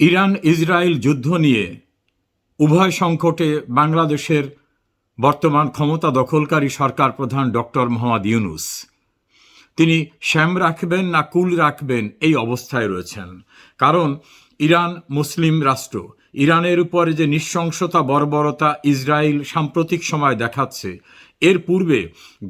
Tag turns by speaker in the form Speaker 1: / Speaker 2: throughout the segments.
Speaker 1: Iran Israel যুদ্ধ নিয়ে উভয় সংকটে বাংলাদেশের বর্তমান ক্ষমতা দখলকারী সরকার প্রধান ডক্টর মোহাম্মদ ইউনুস। তিনি শ্যাম রাখবেন না কুল রাখবেন এই অবস্থায় রয়েছেন। কারণ ইরান মুসলিম রাষ্ট্র ইরানের উপরে যে নৃশংসতা, বর্বরতা ইসরায়েল সাম্প্রতিক সময় দেখাচ্ছে, এর পূর্বে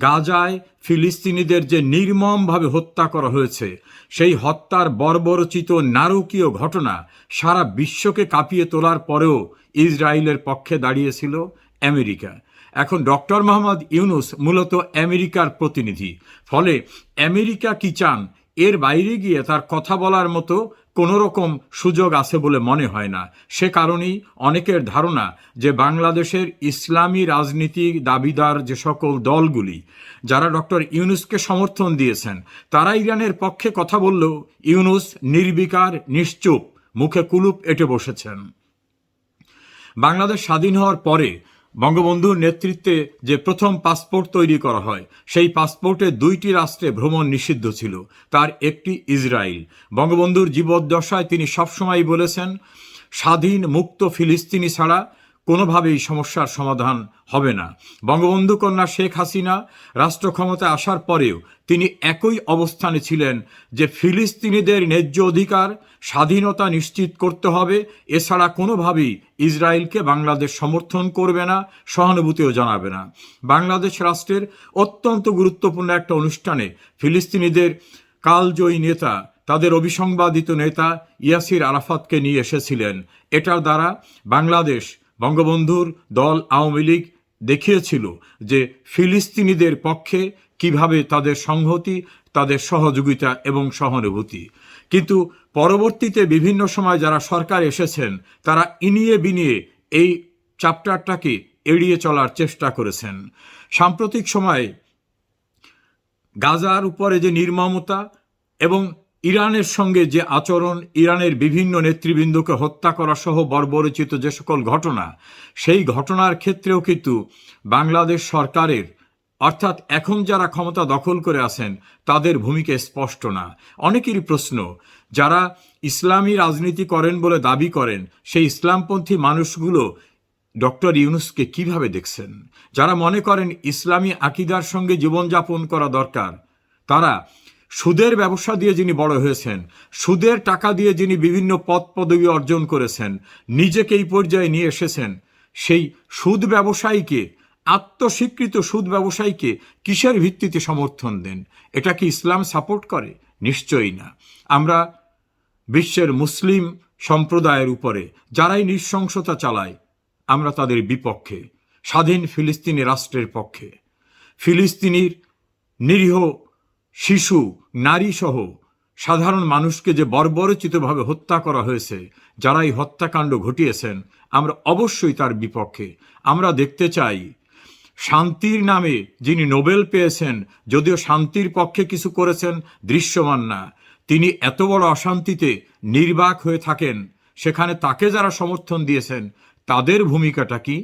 Speaker 1: গাজায় ফিলিস্তিনিদের যে নির্মমভাবে হত্যা করা হয়েছে, সেই হত্যার বর্বরচিত নারকীয় ঘটনা সারা বিশ্বকে কাঁপিয়ে তোলার পরেও ইসরায়েলের পক্ষে দাঁড়িয়েছিল আমেরিকা। এখন ডক্টর মোহাম্মদ ইউনুস মূলত আমেরিকার প্রতিনিধি। ফলে আমেরিকা কি চান এর বাইরে গিয়ে তার কথা বলার মতো কোনো রকম সুযোগ আছে বলে মনে হয় না। সে কারণেই অনেকের ধারণা যে বাংলাদেশের ইসলামী রাজনীতি দাবিদার যে সকল দলগুলি, যারা ডক্টর ইউনুসকে সমর্থন দিয়েছেন, তারা ইরানের পক্ষে কথা বললেও ইউনুস নির্বিকার, নিশ্চুপ, মুখে কুলুপ এঁটে বসেছেন। বাংলাদেশ স্বাধীন হওয়ার পরে বঙ্গবন্ধুর নেতৃত্বে যে প্রথম পাসপোর্ট তৈরি করা হয়, সেই পাসপোর্টে দুইটি রাষ্ট্রে ভ্রমণ নিষিদ্ধ ছিল, তার একটি ইসরায়েল। বঙ্গবন্ধুর জীবদ্দশায় তিনি সবসময় বলেছেন, স্বাধীন মুক্ত ফিলিস্তিনি ছাড়া কোনোভাবেই সমস্যার সমাধান হবে না। বঙ্গবন্ধু কন্যা শেখ হাসিনা রাষ্ট্র ক্ষমতায় আসার পরেও তিনি একই অবস্থানে ছিলেন যে ফিলিস্তিনিদের ন্যায্য অধিকার, স্বাধীনতা নিশ্চিত করতে হবে, এছাড়া কোনোভাবেই ইসরায়েলকে বাংলাদেশ সমর্থন করবে না, সহানুভূতিও জানাবে না। বাংলাদেশ রাষ্ট্রের অত্যন্ত গুরুত্বপূর্ণ একটা অনুষ্ঠানে ফিলিস্তিনিদের কালজয়ী নেতা, তাদের অভিসংবাদিত নেতা ইয়াসির আরাফাতকে নিয়ে এসেছিলেন। এটার দ্বারা বাংলাদেশ বঙ্গবন্ধুর দল আওয়ামী লীগ দেখিয়েছিল যে ফিলিস্তিনিদের পক্ষে কীভাবে তাদের সংহতি, তাদের সহযোগিতা এবং সহানুভূতি। কিন্তু পরবর্তীতে বিভিন্ন সময় যারা সরকার এসেছেন, তারা ইনিয়ে বিনিয়ে এই চ্যাপ্টারটাকে এড়িয়ে চলার চেষ্টা করেছেন। সাম্প্রতিক সময়ে গাজার উপরে যে নির্মমতা এবং ইরানের সঙ্গে যে আচরণ ইরানের বিভিন্ন নেতৃবৃন্দকে হত্যা করা সহ বর্বরচিত যে সকল ঘটনা, সেই ঘটনার ক্ষেত্রেও কিন্তু বাংলাদেশ সরকারের, অর্থাৎ এখন যারা ক্ষমতা দখল করে আছেন, তাদের ভূমিকা স্পষ্ট না। অনেকেরই প্রশ্ন, যারা ইসলামী রাজনীতি করেন বলে দাবি করেন, সেই ইসলামপন্থী মানুষগুলো ডক্টর ইউনুসকে কীভাবে দেখছেন? যারা মনে করেন ইসলামী আকিদার সঙ্গে জীবনযাপন করা দরকার, তারা সুদের ব্যবসা দিয়ে যিনি বড় হয়েছেন, সুদের টাকা দিয়ে যিনি বিভিন্ন পদ পদবি অর্জন করেছেন, নিজেকে এই পর্যায়ে নিয়ে এসেছেন, সেই সুদ ব্যবসায়ীকে, আত্মস্বীকৃত সুদ ব্যবসায়ীকে কিসের ভিত্তিতে সমর্থন দেন? এটা কি ইসলাম সাপোর্ট করে? নিশ্চয়ই না। আমরা বিশ্বের মুসলিম সম্প্রদায়ের উপরে যারাই নৃশংসতা চালায়, আমরা তাদের বিপক্ষে, স্বাধীন ফিলিস্তিনি রাষ্ট্রের পক্ষে। ফিলিস্তিনির নিরীহ শিশু, নারী সহ সাধারণ মানুষকে যে বর্বরচিতভাবে হত্যা করা হয়েছে, যারা এই হত্যাকাণ্ড ঘটিয়েছেন, আমরা অবশ্যই তার বিপক্ষে। আমরা দেখতে চাই, শান্তির নামে যিনি নোবেল পেয়েছেন, যদিও শান্তির পক্ষে কিছু করেছেন, দৃশ্যমান না। তিনি এত বড় অশান্তিতে নির্বাক হয়ে থাকেন, সেখানে তাকে যারা সমর্থন দিয়েছেন, তাদের ভূমিকাটা কি?